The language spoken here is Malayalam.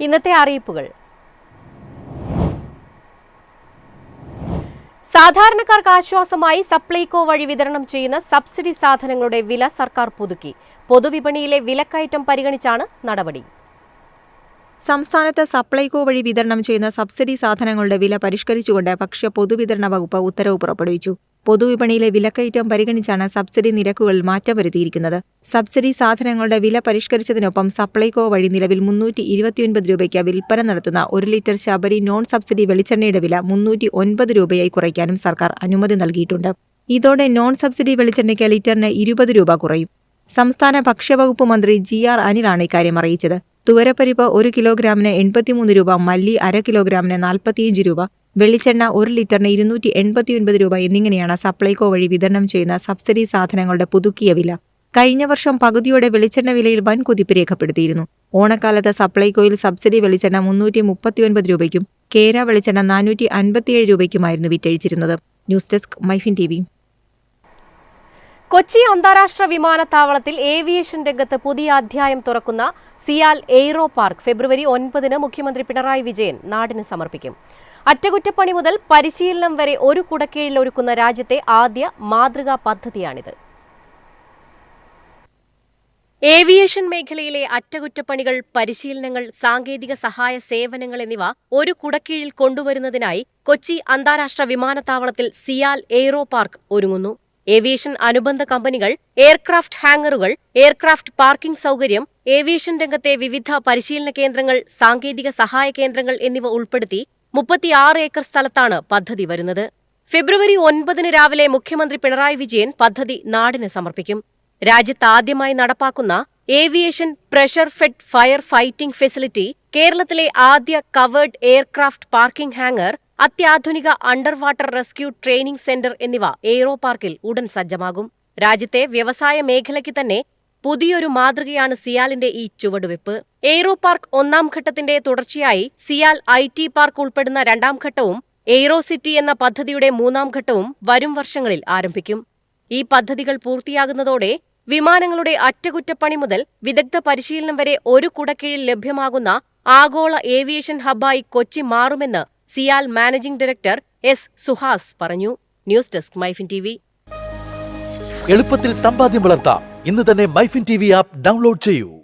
ഇന്നത്തെ അറിയിപ്പുകൾ. സാധാരണക്കാർക്ക് ആശ്വാസമായി സപ്ലൈകോ വഴി വിതരണം ചെയ്യുന്ന സബ്സിഡി സാധനങ്ങളുടെ വില സർക്കാർ പുതുക്കി. പൊതുവിപണിയിലെ വിലക്കയറ്റം പരിഗണിച്ചാണ് നടപടി. സംസ്ഥാനത്ത് സപ്ലൈകോ വഴി വിതരണം ചെയ്യുന്ന സബ്സിഡി സാധനങ്ങളുടെ വില പരിഷ്കരിച്ചുകൊണ്ട് ഭക്ഷ്യ പൊതുവിതരണ വകുപ്പ് ഉത്തരവ് പുറപ്പെടുവിച്ചു. പൊതുവിപണിയിലെ വിലക്കയറ്റം പരിഗണിച്ചാണ് സബ്സിഡി നിരക്കുകളിൽ മാറ്റം വരുത്തിയിരിക്കുന്നത്. സബ്സിഡി സാധനങ്ങളുടെ വില പരിഷ്കരിച്ചതിനൊപ്പം സപ്ലൈകോ വഴി നിലവിൽ മുന്നൂറ്റി ഇരുപത്തിയൊൻപത് രൂപയ്ക്ക് വിൽപ്പന നടത്തുന്ന ഒരു ലിറ്റർ ശബരി നോൺ സബ്സിഡി വെളിച്ചെണ്ണയുടെ വില മുന്നൂറ്റി ഒൻപത് രൂപയായി കുറയ്ക്കാനും സർക്കാർ അനുമതി നൽകിയിട്ടുണ്ട്. ഇതോടെ നോൺ സബ്സിഡി വെളിച്ചെണ്ണയ്ക്ക് ലിറ്ററിന് ഇരുപത് രൂപ കുറയും. സംസ്ഥാന ഭക്ഷ്യവകുപ്പ് മന്ത്രി ജി ആർ അനിലാണ് ഇക്കാര്യം അറിയിച്ചത്. തുവരപ്പരിപ്പ് ഒരു കിലോഗ്രാമിന് എൺപത്തിമൂന്ന് രൂപ മല്ലി അര കിലോഗ്രാമിന് നാൽപ്പത്തിയഞ്ച് രൂപ വെളിച്ചെണ്ണ ഒരു ലിറ്ററിന് ഇരുന്നൂറ്റി എൺപത്തിയൊൻപത് രൂപ എന്നിങ്ങനെയാണ് സപ്ലൈകോ വഴി വിതരണം ചെയ്യുന്ന സബ്സിഡി സാധനങ്ങളുടെ പുതുക്കിയ വില. കഴിഞ്ഞ വർഷം പകുതിയോടെ വെളിച്ചെണ്ണ വിലയിൽ വൻ കുതിപ്പ് രേഖപ്പെടുത്തിയിരുന്നു. ഓണക്കാലത്ത് സപ്ലൈകോയിൽ സബ്സിഡി വെളിച്ചെണ്ണ മുന്നൂറ്റി മുപ്പത്തിയൊൻപത് രൂപയ്ക്കും കേര വെളിച്ചെണ്ണ നാനൂറ്റി അൻപത്തിയേഴ് രൂപയ്ക്കുമായിരുന്നു വിറ്റഴിച്ചിരുന്നത്. News desk Myfin T Kochi അന്താരാഷ്ട്ര വിമാനത്താവളത്തിൽ ഏവിയേഷൻ രംഗത്ത് പുതിയ അധ്യായം തുറക്കുന്ന സിയാൽ എയ്റോ പാർക്ക് ഫെബ്രുവരി ഒൻപതിന് മുഖ്യമന്ത്രി പിണറായി വിജയൻ നാടിന് സമർപ്പിക്കും. അറ്റകുറ്റപ്പണി മുതൽ പരിശീലനം വരെ ഒരു കുടക്കീഴിൽ ഒരുക്കുന്ന രാജ്യത്തെ ആദ്യ മാതൃകാ പദ്ധതിയാണിത്. ഏവിയേഷൻ മേഖലയിലെ അറ്റകുറ്റപ്പണികൾ പരിശീലനങ്ങൾ സാങ്കേതിക സഹായ സേവനങ്ങൾ എന്നിവ ഒരു കുടക്കീഴിൽ കൊണ്ടുവരുന്നതിനായി കൊച്ചി അന്താരാഷ്ട്ര വിമാനത്താവളത്തിൽ സിയാൽ എയ്റോ പാർക്ക് ഒരുങ്ങുന്നു. ഏവിയേഷൻ അനുബന്ധ കമ്പനികൾ എയർക്രാഫ്റ്റ് ഹാങ്ങറുകൾ എയർക്രാഫ്റ്റ് പാർക്കിംഗ് സൗകര്യം ഏവിയേഷൻ രംഗത്തെ വിവിധ പരിശീലന കേന്ദ്രങ്ങൾ സാങ്കേതിക സഹായ കേന്ദ്രങ്ങൾ എന്നിവ ഉൾപ്പെടുത്തി മുപ്പത്തിയാറ് ഏക്കർ സ്ഥലത്താണ് പദ്ധതി വരുന്നത്. ഫെബ്രുവരി ഒൻപതിന് രാവിലെ മുഖ്യമന്ത്രി പിണറായി വിജയൻ പദ്ധതി നാടിന് സമർപ്പിക്കും. രാജ്യത്താദ്യമായി നടപ്പാക്കുന്ന aviation pressure fed fire fighting facility കേരളത്തിലെ ആദ്യ കവേർഡ് എയർക്രാഫ്റ്റ് പാർക്കിംഗ് ഹാങ്ങർ അത്യാധുനിക under water rescue training centre എന്നിവ എയ്റോ പാർക്കിൽ ഉടൻ സജ്ജമാകും. രാജ്യത്തെ വ്യവസായ മേഖലയ്ക്ക് തന്നെ പുതിയൊരു മാതൃകയാണ് സിയാലിന്റെ ഈ ചുവടുവെപ്പ്. എയ്റോ പാർക്ക് ഒന്നാം ഘട്ടത്തിന്റെ തുടർച്ചയായി സിയാൽ ഐ ടി പാർക്ക് ഉൾപ്പെടുന്ന രണ്ടാം ഘട്ടവും എയ്റോ സിറ്റി എന്ന പദ്ധതിയുടെ മൂന്നാം ഘട്ടവും വരും വർഷങ്ങളിൽ ആരംഭിക്കും. ഈ പദ്ധതികൾ പൂർത്തിയാകുന്നതോടെ വിമാനങ്ങളുടെ അറ്റകുറ്റപ്പണി മുതൽ വിദഗ്ധ പരിശീലനം വരെ ഒരു കുടക്കീഴിൽ ലഭ്യമാകുന്ന ആഗോള ഏവിയേഷൻ ഹബ്ബായി കൊച്ചി മാറുമെന്ന് CIAL managing director S Suhas പറഞ്ഞു. ന്യൂസ് ഡെസ്ക് മൈഫിൻ ടി എളുപ്പത്തിൽ സമ്പാദ്യം വളർത്താം. ഇന്ന് തന്നെ Myfin T V app download ചെയ്യൂ.